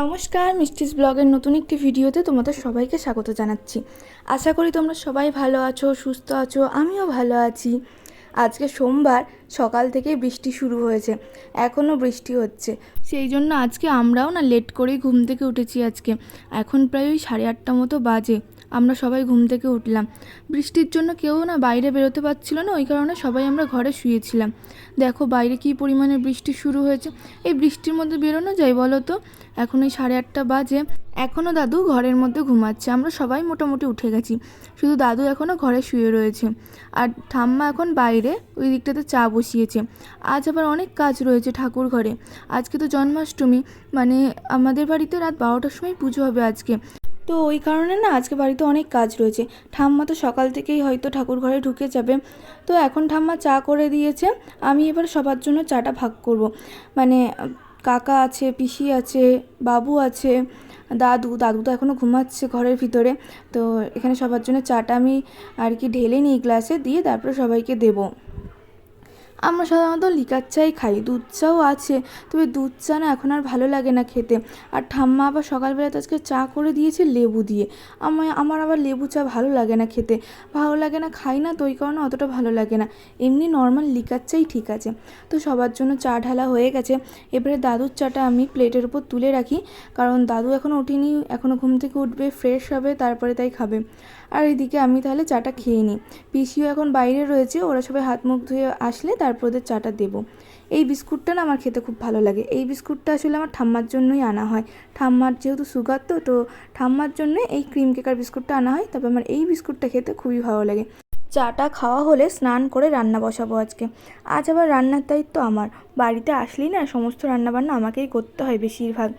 নমস্কার, মিষ্টিস ব্লগের নতুন একটি ভিডিওতে তোমাদের সবাইকে স্বাগত জানাচ্ছি। আশা করি তোমরা সবাই ভালো আছো, সুস্থ আছো, আমিও ভালো আছি। আজকে সোমবার, সকাল থেকে বৃষ্টি শুরু হয়েছে, এখনও বৃষ্টি হচ্ছে। সেই জন্য আজকে আমরাও না লেট করেই ঘুম থেকে উঠেছি আজকে। এখন প্রায় ওই সাড়ে আটটা মতো বাজে। আমরা সবাই ঘুম থেকে উঠলাম। বৃষ্টির জন্য কেউ না বাইরে বেরোতে পারছিল না, ওই কারণে সবাই আমরা ঘরে শুয়েছিলাম। দেখো বাইরে কী পরিমাণে বৃষ্টি শুরু হয়েছে। এই বৃষ্টির মধ্যে বেরোনো যায় বলো তো? এখন এই সাড়ে আটটা বাজে। এখনও দাদু ঘরের মধ্যে ঘুমাচ্ছে। আমরা সবাই মোটামুটি উঠে গেছি। শুধু দাদু এখনও ঘরে শুয়ে রয়েছে। আর ঠাম্মা এখন বাইরে, ওই দিকটাতে চা বসিয়েছে। আজ আবার অনেক কাজ রয়েছে ঠাকুর ঘরে। আজকে তো জন্মাষ্টমী মানে আমাদের বাড়িতে রাত বারোটার সময় পুজো হবে আজকে। তো ওই কারণে না আজকে বাড়িতে অনেক কাজ রয়েছে। ঠাম্মা তো সকাল থেকেই হয়তো ঠাকুর ঘরে ঢুকে যাবে। তো এখন ঠাম্মা চা করে দিয়েছে। আমি এবার সবার জন্য চাটা ভাগ করব। মানে কাকা আছে, পিসি আছে, বাবু আছে, দাদু। দাদু তো এখনও ঘুমাচ্ছে ঘরের ভিতরে। তো এখানে সবার জন্য চাটা আমি আর কি ঢেলে নিই গ্লাসে দিয়ে তারপরে সবাইকে দেবো। আমরা সাধারণত লিকার চাই খাই, দুধ চাও আছে, তবে দুধ চা না এখন আর ভালো লাগে না খেতে। আর ঠাম্মা আবার সকালবেলা তো আজকে চা করে দিয়েছে লেবু দিয়ে। আমার আমার আবার লেবু চা ভালো লাগে না খেতে। ভালো লাগে না খাই না, তো ওই কারণে অতটা ভালো লাগে না। এমনি নর্মাল লিকার চাই ঠিক আছে। তো সবার জন্য চা ঢালা হয়ে গেছে। এবারে দাদুর চাটা আমি প্লেটের উপর তুলে রাখি। কারণ দাদু এখনও ওঠেনি এখনও ঘুম থেকে উঠবে ফ্রেশ হবে, তারপরে তাই খাবে। আর এদিকে আমি তাহলে চাটা খেয়ে নিই। পিসিও এখন বাইরে রয়েছে, ওরা সবাই হাত মুখ ধুয়ে আসলে তারপর ওদের চাটা দেবো। এই বিস্কুটটা না আমার খেতে খুব ভালো লাগে। এই বিস্কুটটা আসলে আমার ঠাম্মার জন্যই আনা হয়। ঠাম্মার যেহেতু সুগার তো তো ঠাম্মার জন্য এই ক্রিম কেকার বিস্কুটটা আনা হয়। তবে আমার এই বিস্কুটটা খেতে খুবই ভালো লাগে। চাটা খাওয়া হলে স্নান করে রান্না বসাবো আজকে। আজ আবার রান্নার দায়িত্ব আমার। বাড়িতে আসলেই না, সমস্ত রান্নাবান্না আমাকেই করতে হয় বেশিরভাগ।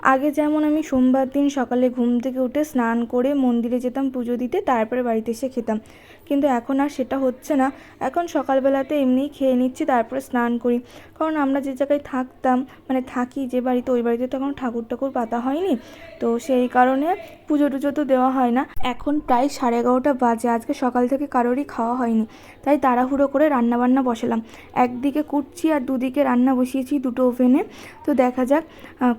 আগে যেমন আমি সোমবার দিন সকালে ঘুম থেকে উঠে স্নান করে মন্দিরে যেতাম, পুজো দিতে, তারপরে বাড়িতে এসে খেতাম। কিন্তু এখন আর সেটা হচ্ছে না। এখন সকালবেলাতে এমনিই খেয়ে নিচ্ছি, তারপরে স্নান করি। কারণ আমরা যে জায়গায় থাকতাম মানে থাকি যে বাড়িতে, ওই বাড়িতে তো এখন ঠাকুর ঠাকুর পাতা হয়নি। তো সেই কারণে পুজো টুজো তো দেওয়া হয় না। এখন প্রায় সাড়ে এগারোটা বাজে, আজকে সকাল থেকে কারোরই খাওয়া হয়নি। তাই তাড়াহুড়ো করে রান্নাবান্না বসালাম। একদিকে কুটছি আর দুদিকে রান্না বসিয়েছি দুটো ওভেনে। তো দেখা যাক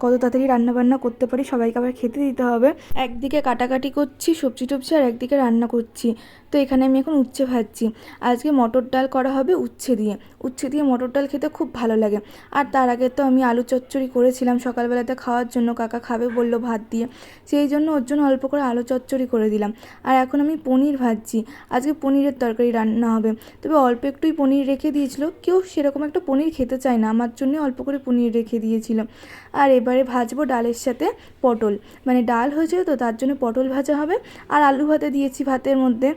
কত তাড়াতাড়ি রান্নাবান্না করতে পারি, সবাইকে আবার খেতে দিতে হবে। একদিকে কাটাকাটি করছি সবজি টবজি, আর একদিকে রান্না করছি। তো এখানে আমি এখন উচ্ছে ভাজছি। আজকে মটর ডাল করা হবে উচ্ছে দিয়ে। উচ্ছে দিয়ে মটর ডাল খেতে খুব ভালো লাগে। আর তার আগে তো আমি আলু চচ্চড়ি করেছিলাম সকালবেলাতে খাওয়ার জন্য। কাকা খাবে বলল ভাত দিয়ে। সেই জন্য ওর জন্য অল্প করে আলু চচ্চড়ি করে দিলাম। আর এখন আমি পনির ভাজছি। আজকে পনিরের তরকারি রান্না হবে। তবে অল্প একটুই পনির রেখে দিয়েছিল। কেউ সেরকম একটা পনির খেতে চায় না। আমার জন্য অল্প করে পনির রেখে দিয়েছিল। আর এবারে ভাজবো ডালের সাথে পটল। মানে ডাল হয়েছে তো তার জন্য পটল ভাজা হবে। আর আলু ভাতে দিয়েছি ভাতের মধ্যে।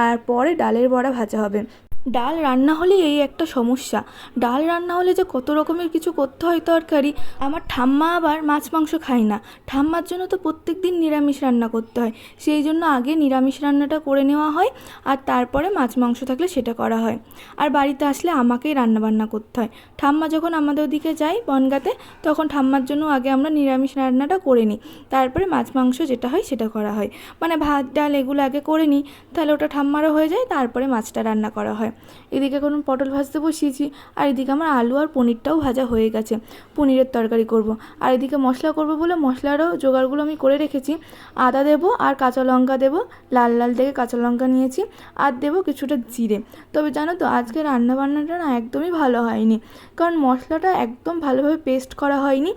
আর পরে ডালের বড়া ভাজা হবে। ডাল রান্না হলেই এই একটা সমস্যা। ডাল রান্না হলে যে কত রকমের কিছু করতে হয় তরকারি, আমার ঠাম্মা আবার মাছ, মাংস খায় না। ঠাম্মার জন্য তো প্রত্যেক দিন নিরামিষ রান্না করতে হয়। সেই জন্য আগে নিরামিষ রান্নাটা করে নেওয়া হয় আর তারপরে মাছ, মাংস থাকলে সেটা করা হয়। আর বাড়িতে আসলে আমাকেই রান্না বান্না করতে হয়। ঠাম্মা যখন আমাদের ওদিকে যাই বনগাতে, তখন ঠাম্মার জন্য আগে আমরা নিরামিষ রান্নাটা করে নিই। তারপরে মাছ, মাংস যেটা হয় সেটা করা হয়। মানে ভাত, ডাল এগুলো আগে করে নিই, তাহলে ওটা ঠাম্মারও হয়ে যায়, তারপরে মাছটা রান্না করা হয়। এদিকে এখন পটল ভাজতে বসিয়েছি, আর এদিকে আমার আলু আর পনিরটাও ভাজা হয়ে গেছে। পনিরের তরকারি করব। আর এদিকে মশলা করব বলে মশলারও জোগাড়গুলো আমি করে রেখেছি। আদা দেবো আর কাঁচা লঙ্কা দেবো, লাল লাল থেকে কাঁচা লঙ্কা নিয়েছি, আর দেবো কিছুটা জিরে। তবে জানো তো, আজকে রান্নাবান্নাটা না একদমই ভালো হয়নি। কারণ মশলাটা একদম ভালোভাবে পেস্ট করা হয়নি।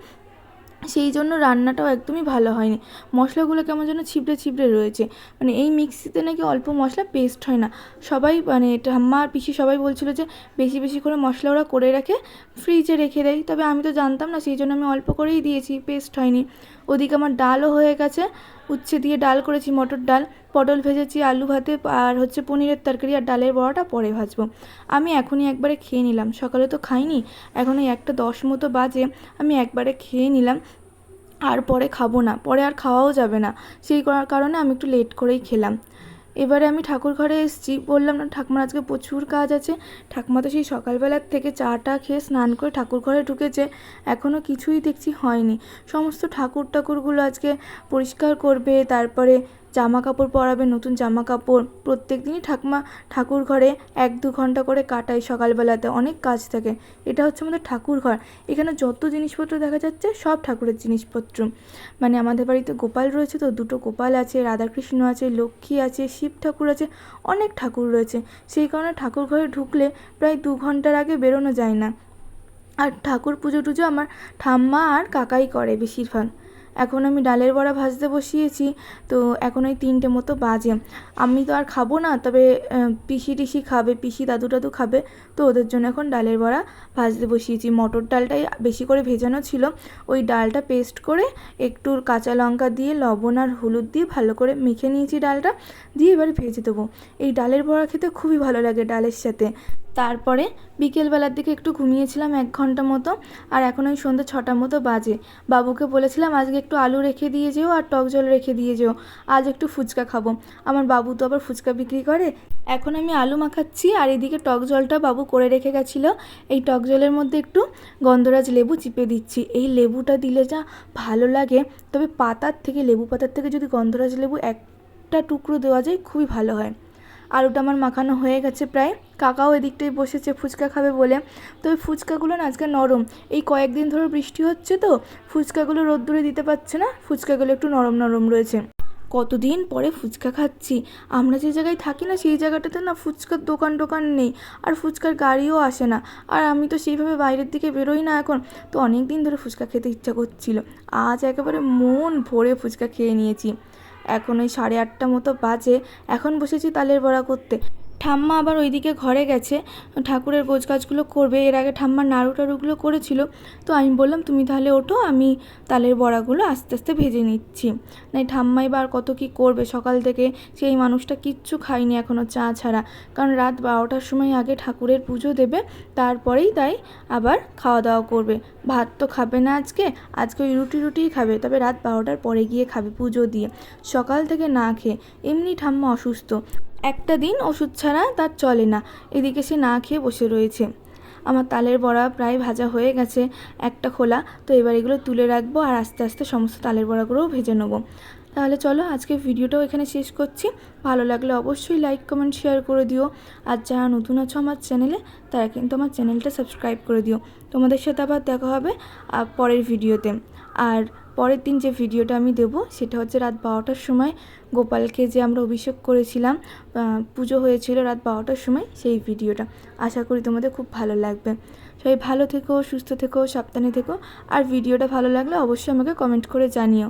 সেই জন্য রান্নাটাও একদমই ভালো হয়নি। মশলাগুলো কেমন যেন ছিপড়ে ছিপড়ে রয়েছে। মানে এই মিক্সিতে নাকি অল্প মশলা পেস্ট হয় না। সবাই মানে ঠাম্মা আর পিসি সবাই বলছিল যে বেশি বেশি করে মশলা ওরা করে রাখে ফ্রিজে রেখে দেয়। তবে আমি তো জানতাম না, সেই জন্য আমি অল্প করেই দিয়েছি পেস্ট হয়নি। ওদিকে আমার ডালও হয়ে গেছে। উচ্ছে দিয়ে ডাল করেছি, মটর ডাল। পটল ভেজেছি, আলু ভাতে, আর হচ্ছে পনিরের তরকারি আর ডালের বড়াটা পরে ভাজবো। আমি এখনই একবারে খেয়ে নিলাম। সকালে তো খাইনি, এখন ওই একটা দশ মতো বাজে, আমি একবারে খেয়ে নিলাম। আর পরে খাব না, পরে আর খাওয়াও যাবে না। সেই কারণে আমি একটু লেট করেই খেলাম। এবারে আমি ঠাকুর ঘরে এসেছি, বললাম না, ঠাকুমার আজকে প্রচুর কাজ আছে। ঠাকুমা তো সেই সকালবেলার থেকে চাটা খেয়ে স্নান করে ঠাকুর ঘরে ঢুকেছে এখনও কিছুই দেখছি হয়নি। সমস্ত ঠাকুর ঠাকুরগুলো আজকে পরিষ্কার করবে, তারপরে জামা কাপড় পরাবে, নতুন জামা কাপড় প্রত্যেক দিনই ঠাকুমা ঠাকুর ঘরে এক দু ঘণ্টা করে কাটায় সকালবেলাতে, অনেক কাজ থাকে। এটা হচ্ছে আমাদের ঠাকুর ঘর। এখানে যত জিনিসপত্র দেখা যাচ্ছে সব ঠাকুরের জিনিসপত্র। মানে আমাদের বাড়িতে গোপাল রয়েছে তো, দুটো গোপাল আছে, রাধাকৃষ্ণ আছে, লক্ষ্মী আছে, শিব ঠাকুর আছে, অনেক ঠাকুর রয়েছে। সেই কারণে ঠাকুর ঘরে ঢুকলে প্রায় দু ঘণ্টার আগে বেরোনো যায় না। আর ঠাকুর পুজো টুজো আমার ঠাম্মা আর কাকাই করে বেশিরভাগ। এখন আমি ডালের বড়া ভাজতে বসিয়েছি, তো এখন ওই তিনটে মতো বাজে। আমি তো আর খাব না, তবে পিসি টিসি খাবে, পিসি দাদু টাদু খাবে, তো ওদের জন্য এখন ডালের বড়া ভাজতে বসিয়েছি। মটর ডালটাই বেশি করে ভেজানো ছিল, ওই ডালটা পেস্ট করে একটু কাঁচা লঙ্কা দিয়ে, লবণ আর হলুদ দিয়ে ভালো করে মেখে নিয়েছি ডালটা, দিয়ে এবারে ভেজে দেবো। এই ডালের বড়া খেতে খুবই ভালো লাগে ডালের সাথে। তারপরে বিকেলবেলার দিকে একটু ঘুমিয়েছিলাম এক ঘণ্টা মতো, আর এখন ওই সন্ধ্যে ছটা মতো বাজে। বাবুকে বলেছিলাম, আজকে একটু আলু রেখে দিয়ে যেও আর টক জল রেখে দিয়ে যেও। আজ একটু ফুচকা খাব। আমার বাবু তো আবার ফুচকা বিক্রি করে। এখন আমি আলু মাখাচ্ছি, আর এদিকে টক জলটা বাবু করে রেখে গেছিল। এই টক জলের মধ্যে একটু গন্ধরাজ লেবু চিপে দিচ্ছি। এই লেবুটা দিলে যা ভালো লাগে। তবে পাতার থেকে, লেবু পাতার থেকে যদি গন্ধরাজ লেবু একটা টুকরো দেওয়া যায়, খুবই ভালো হয়। আলুটা আমার মাখানো হয়ে গেছে প্রায়। কাকাও এদিকটায় বসেছে, ফুচকা খাবে বলে। তো ওই ফুচকাগুলো না আজকে নরম। এই কয়েকদিন ধরে বৃষ্টি হচ্ছে তো, ফুচকাগুলো রোদ্দুরে দিতে পারছে না, ফুচকাগুলো একটু নরম নরম রয়েছে। কতদিন পরে ফুচকা খাচ্ছি? আমরা যে জায়গায় থাকি না, সেই জায়গাটাতে না ফুচকার দোকান টোকান নেই, আর ফুচকার গাড়িও আসে না। আর আমি তো সেইভাবে বাইরের দিকে বেরোই না এখন। তো অনেক দিন ধরে ফুচকা খেতে ইচ্ছা করছিল। আজ একেবারে মন ভরে ফুচকা খেয়ে নিয়েছি। এখন ওই সাড়ে আটটা মতো বাজে এখন বসেছি তালের বড়া করতে। ঠাম্মা আবার ওইদিকে ঘরে গেছে। ঠাকুরের গোছ গাছগুলো করবে। এর আগে ঠাম্মা নাড়ু টাড়ুগুলো করেছিল। তো আমি বললাম, তুমি তাহলে ওঠো, আমি তালের বড়াগুলো আস্তে আস্তে ভেজে নিচ্ছি। নাই ঠাম্মাই বা আর কত কী করবে? সকাল থেকে সেই মানুষটা কিচ্ছু খায়নি এখনও চা ছাড়া। কারণ রাত বারোটার সময় আগে ঠাকুরের পুজো দেবে, তারপরেই তাই আবার খাওয়া দাওয়া করবে। ভাত তো খাবে না আজকে আজকে ওই রুটি রুটিই খাবে, তবে রাত বারোটার পরে গিয়ে খাবে পুজো দিয়ে। সকাল থেকে না খেয়ে এমনি ঠাম্মা অসুস্থ। একটা দিন ওষুধ ছাড়া তার চলে না। এদিকে সে না খেয়ে বসে রয়েছে। আমার তালের বড়া প্রায় ভাজা হয়ে গেছে, একটা খোলা। তো এবার এগুলো তুলে রাখব আর আস্তে আস্তে সমস্ত তালের বড়াগুলোও ভেজে নেব। তাহলে চলো আজকে ভিডিওটাও এখানে শেষ করছি। ভালো লাগলে অবশ্যই লাইক কমেন্ট শেয়ার করে দিও। আর যারা নতুন আছো আমার চ্যানেলে তারা কিন্তু আমার চ্যানেলটা সাবস্ক্রাইব করে দিও। তোমাদের সাথে আবার দেখা হবে পরের ভিডিওতে আর পরের দিন যে ভিডিওটা আমি দেব, সেটা হচ্ছে রাত বারোটার সময় গোপালকে যে আমরা অভিষেক করেছিলাম পুজো হয়েছিল রাত বারোটার সময়, সেই ভিডিওটা। আশা করি তোমাদের খুব ভালো লাগবে। সবাই ভালো থেকো, সুস্থ থেকো, সাবধানে থেকো। আর ভিডিওটা ভালো লাগলে অবশ্যই আমাকে কমেন্ট করে জানিও।